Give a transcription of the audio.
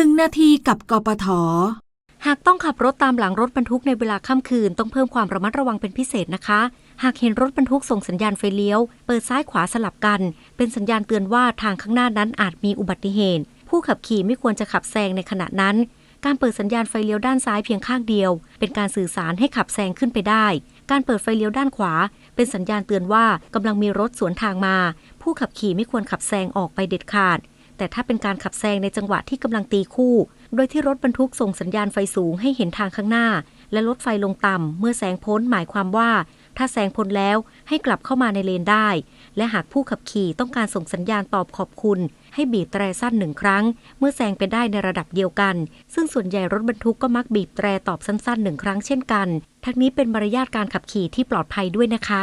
หนึ่งนาทีกับกปท หากต้องขับรถตามหลังรถบรรทุกในเวลาค่ำคืนต้องเพิ่มความระมัดระวังเป็นพิเศษนะคะ หากเห็นรถบรรทุกส่งสัญญาณไฟเลี้ยว เปิดซ้ายขวาสลับกัน เป็นสัญญาณเตือนว่าทางข้างหน้านั้นอาจมีอุบัติเหตุ ผู้ขับขี่ไม่ควรจะขับแซงในขณะนั้น การเปิดสัญญาณไฟเลี้ยวด้านซ้ายเพียงข้างเดียว เป็นการสื่อสารให้ขับแซงขึ้นไปได้ การเปิดไฟเลี้ยวด้านขวา เป็นสัญญาณเตือนว่ากำลังมีรถสวนทางมา ผู้ขับขี่ไม่ควรขับแซงออกไปเด็ดขาด แต่ถ้าเป็นการขับแซงในจังหวะที่กำลังตีคู่ โดยที่รถบรรทุกส่งสัญญาณไฟสูงให้เห็นทางข้างหน้า และลดไฟลงต่ำเมื่อแซงพ้นหมายความว่า ถ้าแซงพ้นแล้วให้กลับเข้ามาในเลนได้ และหากผู้ขับขี่ต้องการส่งสัญญาณตอบขอบคุณ ให้บีบแตรสั้นหนึ่งครั้ง เมื่อแซงไปได้ในระดับเดียวกัน ซึ่งส่วนใหญ่รถบรรทุกก็มักบีบแตรตอบสั้นๆหนึ่งครั้งเช่นกัน ทั้งนี้เป็นมารยาทการขับขี่ที่ปลอดภัยด้วยนะคะ